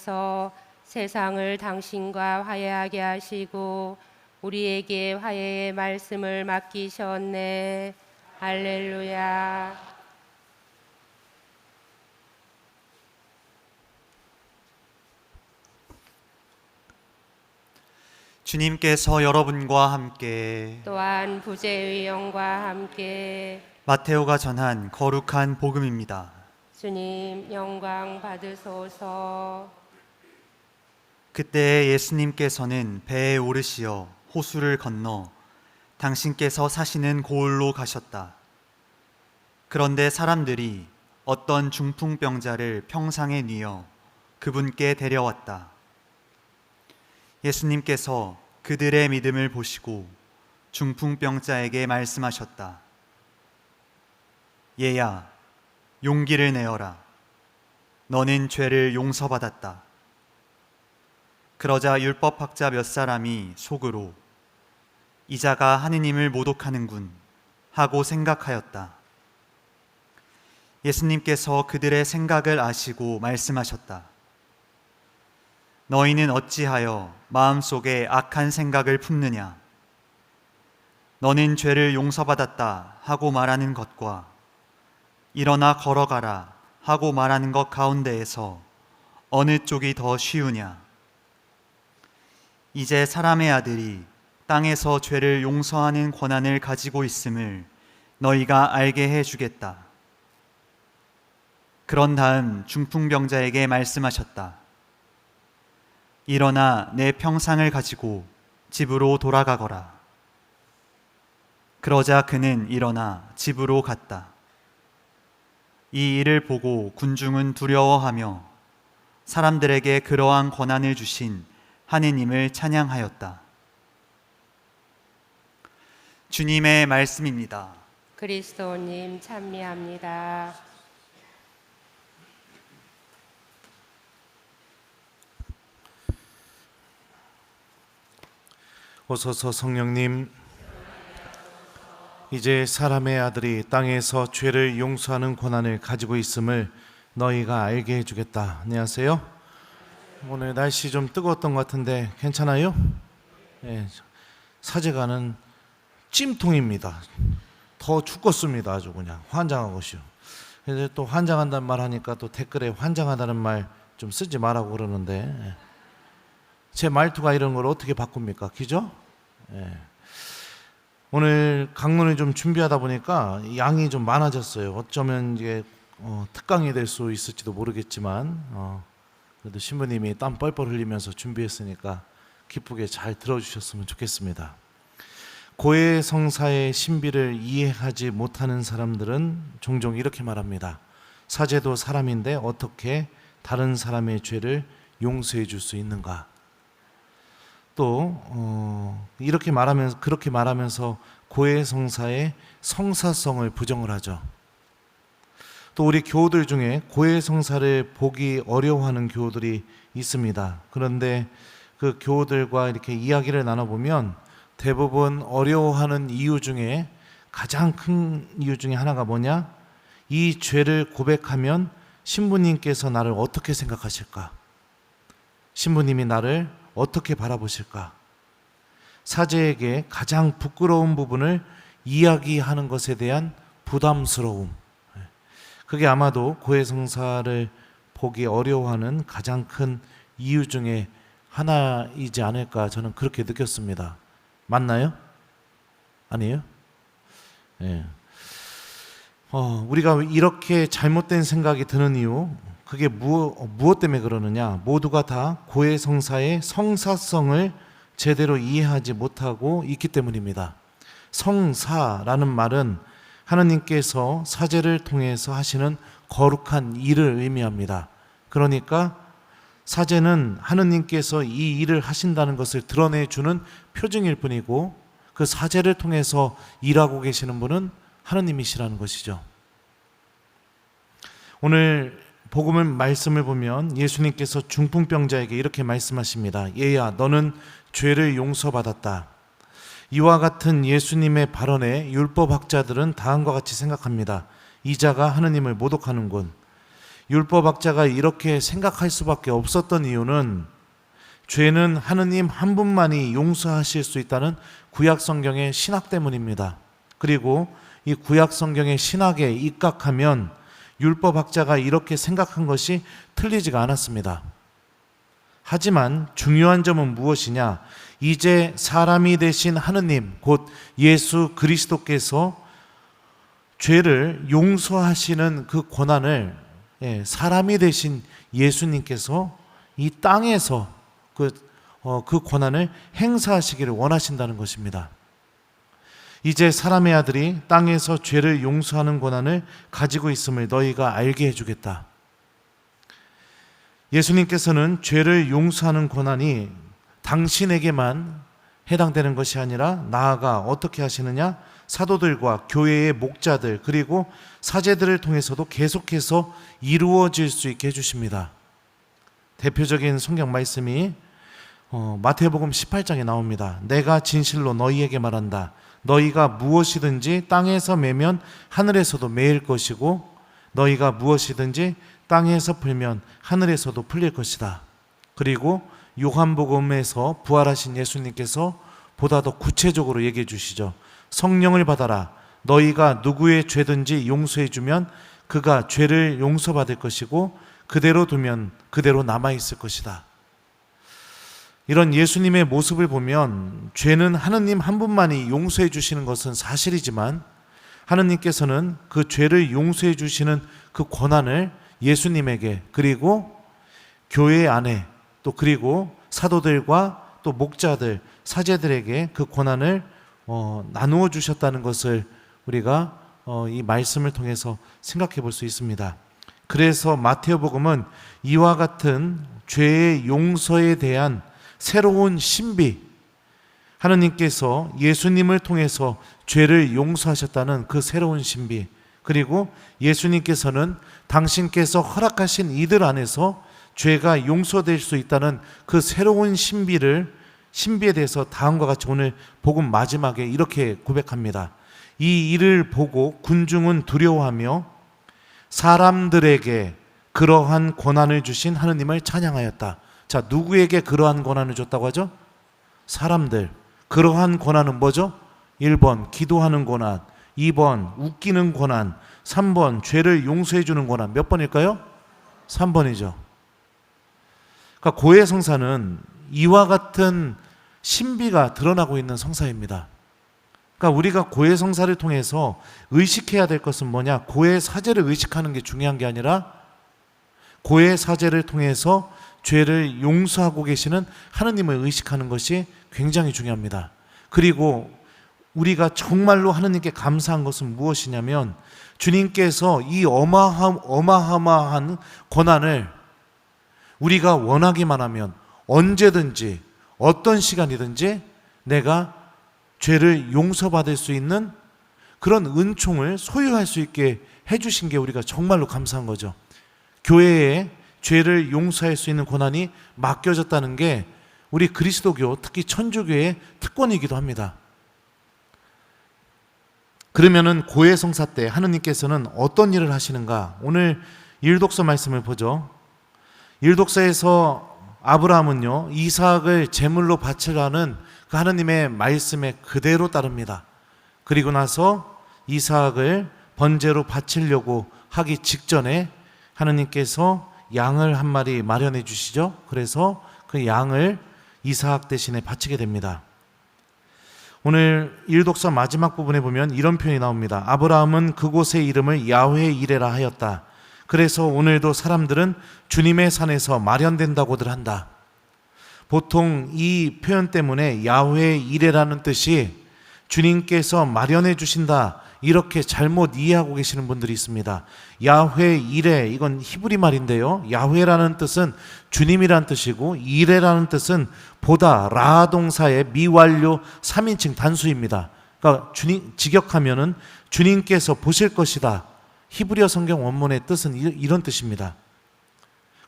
서 세상을 당신과 화해하게 하시고 우리에게 화해의 말씀을 맡기셨네. 할렐루야. 주님께서 여러분과 함께 또한 부재의 영과 함께 마테오가 전한 거룩한 복음입니다. 주님 영광 받으소서. 그때 예수님께서는 배에 오르시어 호수를 건너 당신께서 사시는 고을로 가셨다. 그런데 사람들이 어떤 중풍병자를 평상에 뉘어 그분께 데려왔다. 예수님께서 그들의 믿음을 보시고 중풍병자에게 말씀하셨다. 얘야, 용기를 내어라. 너는 죄를 용서받았다. 그러자 율법학자 몇 사람이 속으로 이 자가 하느님을 모독하는군 하고 생각하였다. 예수님께서 그들의 생각을 아시고 말씀하셨다. 너희는 어찌하여 마음속에 악한 생각을 품느냐? 너는 죄를 용서받았다 하고 말하는 것과 일어나 걸어가라 하고 말하는 것 가운데에서 어느 쪽이 더 쉬우냐? 이제 사람의 아들이 땅에서 죄를 용서하는 권한을 가지고 있음을 너희가 알게 해 주겠다. 그런 다음 중풍병자에게 말씀하셨다. 일어나 내 평상을 가지고 집으로 돌아가거라. 그러자 그는 일어나 집으로 갔다. 이 일을 보고 군중은 두려워하며 사람들에게 그러한 권한을 주신 하느님을 찬양하였다. 주님의 말씀입니다. 그리스도님 찬미합니다. 오소서 성령님 이제 사람의 아들이 땅에서 죄를 용서하는 권한을 가지고 있음을 너희가 알게 해주겠다. 안녕하세요. 오늘 날씨 좀 뜨거웠던 것 같은데 괜찮아요? 예, 사제가는 찜통입니다. 더 죽겠습니다. 아주 그냥 환장하고시오. 그래서 또 환장한다는 말 하니까 또 댓글에 환장하다는 말 좀 쓰지 말라고 그러는데 예. 제 말투가 이런 걸 어떻게 바꿉니까? 기죠? 예. 오늘 강론을 좀 준비하다 보니까 양이 좀 많아졌어요. 어쩌면 이게 어, 특강이 될 수 있을지도 모르겠지만 어, 그래도 신부님이 땀 뻘뻘 흘리면서 준비했으니까 기쁘게 잘 들어주셨으면 좋겠습니다. 고해 성사의 신비를 이해하지 못하는 사람들은 종종 이렇게 말합니다. 사제도 사람인데 어떻게 다른 사람의 죄를 용서해 줄 수 있는가? 또 어, 이렇게 말하면서 그렇게 말하면서 고해 성사의 성사성을 부정을 하죠. 또 우리 교우들 중에 고해 성사를 보기 어려워하는 교우들이 있습니다. 그런데 그 교우들과 이렇게 이야기를 나눠보면 대부분 어려워하는 이유 중에 가장 큰 이유 중에 하나가 뭐냐? 이 죄를 고백하면 신부님께서 나를 어떻게 생각하실까? 신부님이 나를 어떻게 바라보실까? 사제에게 가장 부끄러운 부분을 이야기하는 것에 대한 부담스러움. 그게 아마도 고해성사를 보기 어려워하는 가장 큰 이유 중에 하나이지 않을까 저는 그렇게 느꼈습니다. 맞나요? 아니에요? 예. 어, 우리가 이렇게 잘못된 생각이 드는 이유, 그게 무엇, 무엇 때문에 그러느냐? 모두가 다 고해성사의 성사성을 제대로 이해하지 못하고 있기 때문입니다. 성사라는 말은 하나님께서 사제를 통해서 하시는 거룩한 일을 의미합니다. 그러니까 사제는 하느님께서 이 일을 하신다는 것을 드러내 주는 표징일 뿐이고 그 사제를 통해서 일하고 계시는 분은 하느님이시라는 것이죠. 오늘 복음을 말씀을 보면 예수님께서 중풍병자에게 이렇게 말씀하십니다. 얘야, 너는 죄를 용서받았다. 이와 같은 예수님의 발언에 율법학자들은 다음과 같이 생각합니다. 이자가 하느님을 모독하는군. 율법학자가 이렇게 생각할 수밖에 없었던 이유는 죄는 하느님 한 분만이 용서하실 수 있다는 구약 성경의 신학 때문입니다. 그리고 이 구약 성경의 신학에 입각하면 율법학자가 이렇게 생각한 것이 틀리지가 않았습니다. 하지만 중요한 점은 무엇이냐? 이제 사람이 되신 하느님, 곧 예수 그리스도께서 죄를 용서하시는 그 권한을 예, 사람이 되신 예수님께서 이 땅에서 그, 어, 그 권한을 행사하시기를 원하신다는 것입니다. 이제 사람의 아들이 땅에서 죄를 용서하는 권한을 가지고 있음을 너희가 알게 해주겠다. 예수님께서는 죄를 용서하는 권한이 당신에게만 해당되는 것이 아니라 나아가 어떻게 하시느냐? 사도들과 교회의 목자들 그리고 사제들을 통해서도 계속해서 이루어질 수 있게 해주십니다. 대표적인 성경 말씀이 어, 마태복음 18장에 나옵니다. 내가 진실로 너희에게 말한다. 너희가 무엇이든지 땅에서 매면 하늘에서도 매일 것이고 너희가 무엇이든지 땅에서 풀면 하늘에서도 풀릴 것이다. 그리고 요한복음에서 부활하신 예수님께서 보다 더 구체적으로 얘기해 주시죠. 성령을 받아라. 너희가 누구의 죄든지 용서해 주면 그가 죄를 용서받을 것이고 그대로 두면 그대로 남아 있을 것이다. 이런 예수님의 모습을 보면 죄는 하느님 한 분만이 용서해 주시는 것은 사실이지만 하느님께서는 그 죄를 용서해 주시는 그 권한을 예수님에게 그리고 교회 안에 또 그리고 사도들과 또 목자들 사제들에게 그 권한을 어, 나누어 주셨다는 것을 우리가 어, 이 말씀을 통해서 생각해 볼 수 있습니다. 그래서 마테오복음은 이와 같은 죄의 용서에 대한 새로운 신비 하느님께서 예수님을 통해서 죄를 용서하셨다는 그 새로운 신비 그리고 예수님께서는 당신께서 허락하신 이들 안에서 죄가 용서될 수 있다는 그 새로운 신비를 신비에 대해서 다음과 같이 오늘 복음 마지막에 이렇게 고백합니다. 이 일을 보고 군중은 두려워하며 사람들에게 그러한 권한을 주신 하느님을 찬양하였다. 자, 누구에게 그러한 권한을 줬다고 하죠? 사람들. 그러한 권한은 뭐죠? 1번 기도하는 권한, 2번 웃기는 권한, 3번 죄를 용서해 주는 권한. 몇 번일까요? 3번이죠. 그러니까 고해 성사는 이와 같은 신비가 드러나고 있는 성사입니다. 그러니까 우리가 고해 성사를 통해서 의식해야 될 것은 뭐냐? 고해 사제를 의식하는 게 중요한 게 아니라 고해 사제를 통해서 죄를 용서하고 계시는 하느님을 의식하는 것이 굉장히 중요합니다. 그리고 우리가 정말로 하느님께 감사한 것은 무엇이냐면 주님께서 이 어마함, 어마어마한 권한을 우리가 원하기만 하면 언제든지 어떤 시간이든지 내가 죄를 용서받을 수 있는 그런 은총을 소유할 수 있게 해주신 게 우리가 정말로 감사한 거죠. 교회에 죄를 용서할 수 있는 권한이 맡겨졌다는 게 우리 그리스도교 특히 천주교의 특권이기도 합니다. 그러면은 고해 성사 때 하느님께서는 어떤 일을 하시는가? 오늘 일독서 말씀을 보죠. 일독서에서 아브라함은요 이삭을 제물로 바치라는 그 하느님의 말씀에 그대로 따릅니다. 그리고 나서 이삭을 번제로 바치려고 하기 직전에 하느님께서 양을 한 마리 마련해 주시죠. 그래서 그 양을 이삭 대신에 바치게 됩니다. 오늘 일독서 마지막 부분에 보면 이런 표현이 나옵니다. 아브라함은 그곳의 이름을 야훼 이레라 하였다. 그래서 오늘도 사람들은 주님의 산에서 마련된다고들 한다. 보통 이 표현 때문에 야훼 이레라는 뜻이 주님께서 마련해 주신다. 이렇게 잘못 이해하고 계시는 분들이 있습니다. 야훼 이레 이건 히브리 말인데요. 야훼라는 뜻은 주님이란 뜻이고 이레라는 뜻은 보다 라 동사의 미완료 3인칭 단수입니다. 그러니까 주님 직역하면은 주님께서 보실 것이다. 히브리어 성경 원문의 뜻은 이- 이런 뜻입니다.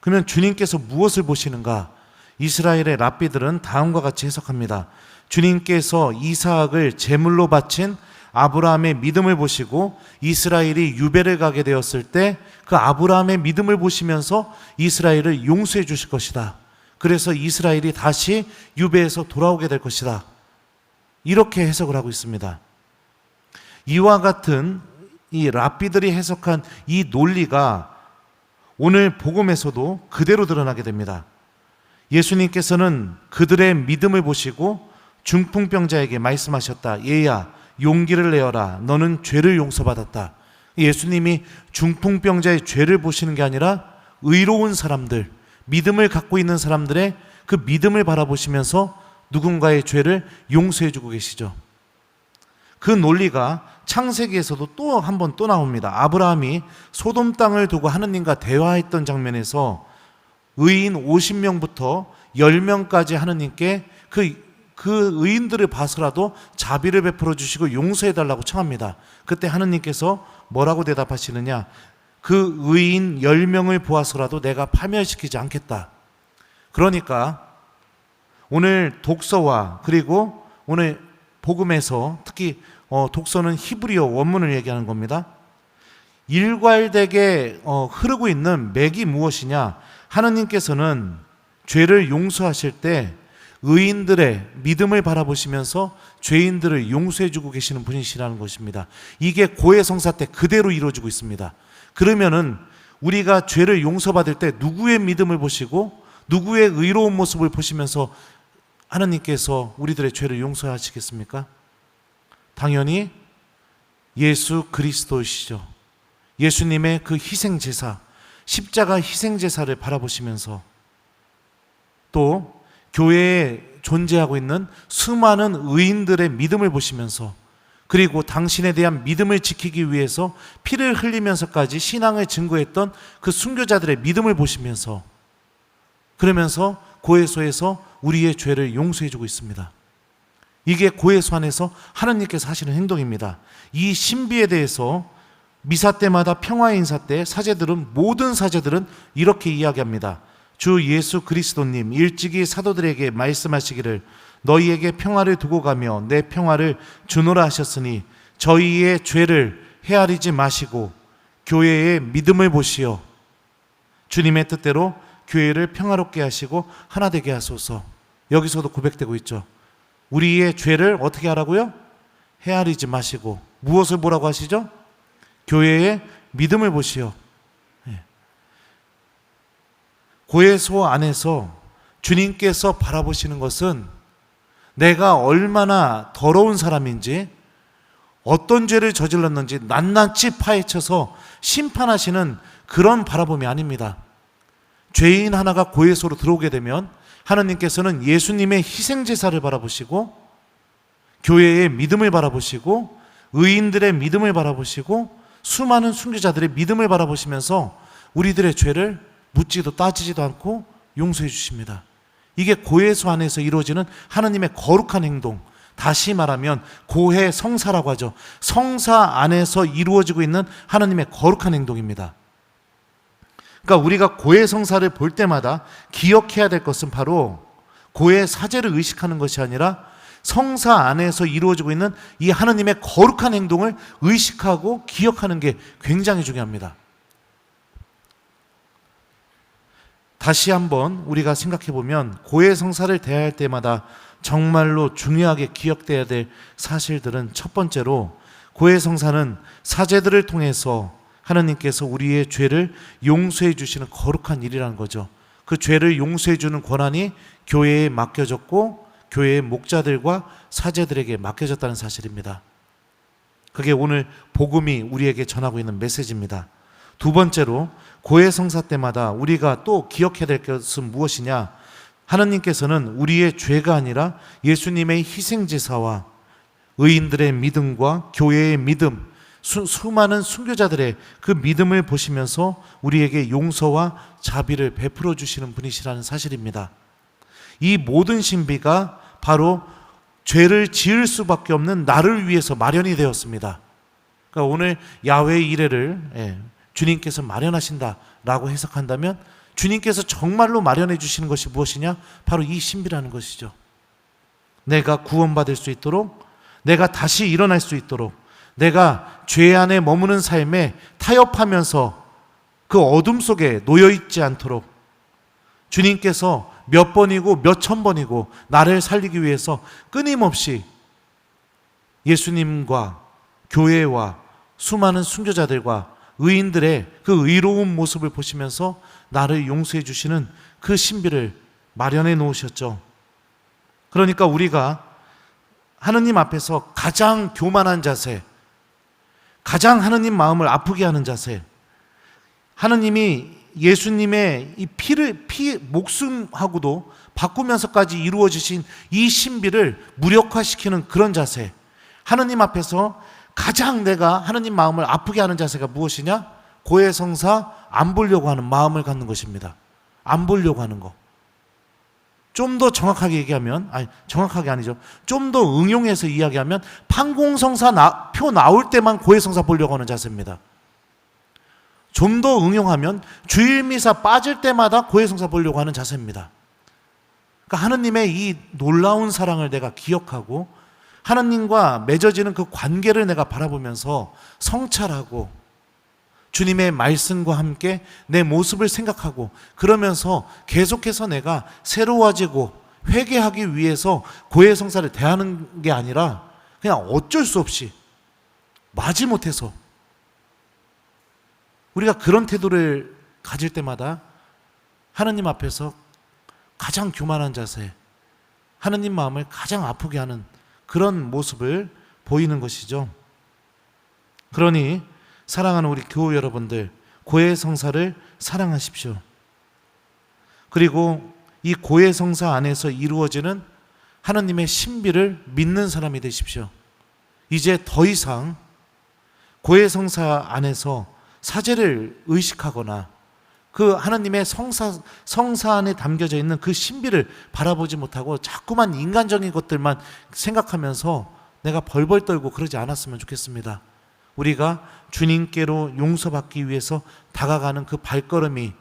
그러면 주님께서 무엇을 보시는가? 이스라엘의 랍비들은 다음과 같이 해석합니다. 주님께서 이삭을 제물로 바친 아브라함의 믿음을 보시고 이스라엘이 유배를 가게 되었을 때 그 아브라함의 믿음을 보시면서 이스라엘을 용서해 주실 것이다. 그래서 이스라엘이 다시 유배에서 돌아오게 될 것이다. 이렇게 해석을 하고 있습니다. 이와 같은 이 랍비들이 해석한 이 논리가 오늘 복음에서도 그대로 드러나게 됩니다. 예수님께서는 그들의 믿음을 보시고 중풍병자에게 말씀하셨다. 얘야, 용기를 내어라. 너는 죄를 용서받았다. 예수님이 중풍병자의 죄를 보시는 게 아니라 의로운 사람들, 믿음을 갖고 있는 사람들의 그 믿음을 바라보시면서 누군가의 죄를 용서해 주고 계시죠. 그 논리가 창세기에서도 또 한 번 또 나옵니다. 아브라함이 소돔 땅을 두고 하느님과 대화했던 장면에서 의인 50명부터 10명까지 하느님께 그, 그 의인들을 봐서라도 자비를 베풀어 주시고 용서해 달라고 청합니다. 그때 하느님께서 뭐라고 대답하시느냐? 그 의인 10명을 보아서라도 내가 파멸시키지 않겠다. 그러니까 오늘 독서와 그리고 오늘 복음에서 특히 어, 독서는 히브리어 원문을 얘기하는 겁니다. 일괄되게 어, 흐르고 있는 맥이 무엇이냐? 하느님께서는 죄를 용서하실 때 의인들의 믿음을 바라보시면서 죄인들을 용서해주고 계시는 분이시라는 것입니다. 이게 고해 성사 때 그대로 이루어지고 있습니다. 그러면은 우리가 죄를 용서받을 때 누구의 믿음을 보시고 누구의 의로운 모습을 보시면서 하나님께서 우리들의 죄를 용서하시겠습니까? 당연히 예수 그리스도이시죠. 예수님의 그 희생 제사, 십자가 희생 제사를 바라보시면서 또 교회에 존재하고 있는 수많은 의인들의 믿음을 보시면서 그리고 당신에 대한 믿음을 지키기 위해서 피를 흘리면서까지 신앙을 증거했던 그 순교자들의 믿음을 보시면서 그러면서 고해소에서 우리의 죄를 용서해 주고 있습니다. 이게 고해소 안에서 하나님께서 하시는 행동입니다. 이 신비에 대해서 미사 때마다 평화의 인사 때 사제들은 모든 사제들은 이렇게 이야기합니다. 주 예수 그리스도님 일찍이 사도들에게 말씀하시기를 너희에게 평화를 두고 가며 내 평화를 주노라 하셨으니 저희의 죄를 헤아리지 마시고 교회의 믿음을 보시어 주님의 뜻대로 교회를 평화롭게 하시고 하나 되게 하소서. 여기서도 고백되고 있죠. 우리의 죄를 어떻게 하라고요? 헤아리지 마시고 무엇을 보라고 하시죠? 교회의 믿음을 보시오. 예. 고해소 안에서 주님께서 바라보시는 것은 내가 얼마나 더러운 사람인지 어떤 죄를 저질렀는지 낱낱이 파헤쳐서 심판하시는 그런 바라봄이 아닙니다. 죄인 하나가 고해소로 들어오게 되면 하나님께서는 예수님의 희생 제사를 바라보시고 교회의 믿음을 바라보시고 의인들의 믿음을 바라보시고 수많은 순교자들의 믿음을 바라보시면서 우리들의 죄를 묻지도 따지지도 않고 용서해 주십니다. 이게 고해소 안에서 이루어지는 하나님의 거룩한 행동. 다시 말하면 고해 성사라고 하죠. 성사 안에서 이루어지고 있는 하나님의 거룩한 행동입니다. 그러니까 우리가 고해 성사를 볼 때마다 기억해야 될 것은 바로 고해 사제를 의식하는 것이 아니라 성사 안에서 이루어지고 있는 이 하나님의 거룩한 행동을 의식하고 기억하는 게 굉장히 중요합니다. 다시 한번 우리가 생각해 보면 고해 성사를 대할 때마다 정말로 중요하게 기억돼야 될 사실들은 첫 번째로 고해 성사는 사제들을 통해서 하나님께서 우리의 죄를 용서해 주시는 거룩한 일이라는 거죠. 그 죄를 용서해 주는 권한이 교회에 맡겨졌고 교회의 목자들과 사제들에게 맡겨졌다는 사실입니다. 그게 오늘 복음이 우리에게 전하고 있는 메시지입니다. 두 번째로 고해 성사 때마다 우리가 또 기억해야 될 것은 무엇이냐? 하나님께서는 우리의 죄가 아니라 예수님의 희생 제사와 의인들의 믿음과 교회의 믿음, 수, 수많은 순교자들의 그 믿음을 보시면서 우리에게 용서와 자비를 베풀어 주시는 분이시라는 사실입니다. 이 모든 신비가 바로 죄를 지을 수밖에 없는 나를 위해서 마련이 되었습니다. 그러니까 오늘 야외 이래를 예, 주님께서 마련하신다라고 해석한다면 주님께서 정말로 마련해 주시는 것이 무엇이냐? 바로 이 신비라는 것이죠. 내가 구원받을 수 있도록 내가 다시 일어날 수 있도록 내가 죄 안에 머무는 삶에 타협하면서 그 어둠 속에 놓여 있지 않도록 주님께서 몇 번이고 몇 천 번이고 나를 살리기 위해서 끊임없이 예수님과 교회와 수많은 순교자들과 의인들의 그 의로운 모습을 보시면서 나를 용서해 주시는 그 신비를 마련해 놓으셨죠. 그러니까 우리가 하느님 앞에서 가장 교만한 자세, 가장 하느님 마음을 아프게 하는 자세, 하느님이 예수님의 이 피를 피 목숨하고도 바꾸면서까지 이루어 주신 이 신비를 무력화시키는 그런 자세. 하느님 앞에서 가장 내가 하느님 마음을 아프게 하는 자세가 무엇이냐? 고해성사 안 보려고 하는 마음을 갖는 것입니다. 안 보려고 하는 거. 좀 더 정확하게 얘기하면, 아니, 정확하게 아니죠. 좀 더 응용해서 이야기하면, 판공성사 나, 표 나올 때만 고해성사 보려고 하는 자세입니다. 좀 더 응용하면, 주일미사 빠질 때마다 고해성사 보려고 하는 자세입니다. 그러니까 하느님의 이 놀라운 사랑을 내가 기억하고, 하나님과 맺어지는 그 관계를 내가 바라보면서 성찰하고, 주님의 말씀과 함께 내 모습을 생각하고 그러면서 계속해서 내가 새로워지고 회개하기 위해서 고해 성사를 대하는 게 아니라 그냥 어쩔 수 없이 마지 못해서 우리가 그런 태도를 가질 때마다 하나님 앞에서 가장 교만한 자세, 하나님 마음을 가장 아프게 하는 그런 모습을 보이는 것이죠. 그러니 사랑하는 우리 교우 여러분들, 고해 성사를 사랑하십시오. 그리고 이 고해 성사 안에서 이루어지는 하나님의 신비를 믿는 사람이 되십시오. 이제 더 이상 고해 성사 안에서 사제를 의식하거나 그 하나님의 성사, 성사 안에 담겨져 있는 그 신비를 바라보지 못하고 자꾸만 인간적인 것들만 생각하면서 내가 벌벌 떨고 그러지 않았으면 좋겠습니다. 우리가 주님께로 용서받기 위해서 다가가는 그 발걸음이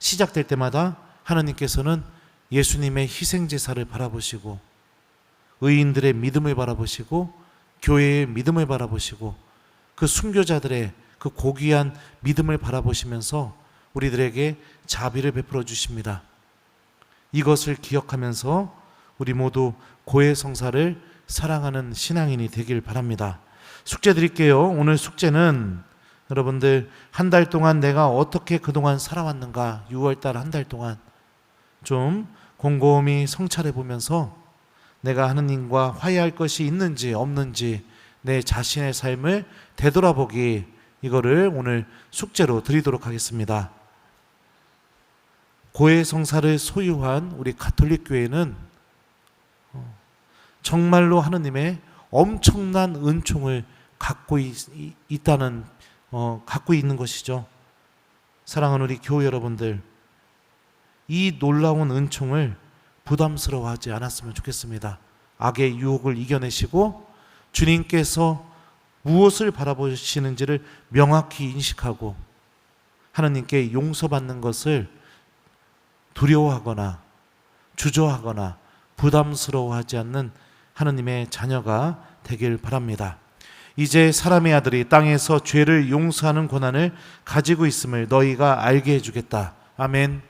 시작될 때마다 하나님께서는 예수님의 희생제사를 바라보시고 의인들의 믿음을 바라보시고 교회의 믿음을 바라보시고 그 순교자들의 그 고귀한 믿음을 바라보시면서 우리들에게 자비를 베풀어 주십니다. 이것을 기억하면서 우리 모두 고해 성사를 사랑하는 신앙인이 되길 바랍니다. 숙제 드릴게요. 오늘 숙제는 여러분들 한 달 동안 내가 어떻게 그동안 살아왔는가 6월 달 한 달 동안 좀 곰곰이 성찰해 보면서 내가 하느님과 화해할 것이 있는지 없는지 내 자신의 삶을 되돌아보기 이거를 오늘 숙제로 드리도록 하겠습니다. 고해 성사를 소유한 우리 가톨릭 교회는 어, 정말로 하느님의 엄청난 은총을 갖고 있, 다는 어, 갖고 있는 것이죠. 사랑하는 우리 교우 여러분들, 이 놀라운 은총을 부담스러워하지 않았으면 좋겠습니다. 악의 유혹을 이겨내시고 주님께서 무엇을 바라보시는지를 명확히 인식하고 하나님께 용서받는 것을 두려워하거나 주저하거나 부담스러워하지 않는 하나님의 자녀가 되길 바랍니다. 이제 사람의 아들이 땅에서 죄를 용서하는 권한을 가지고 있음을 너희가 알게 해주겠다. 아멘.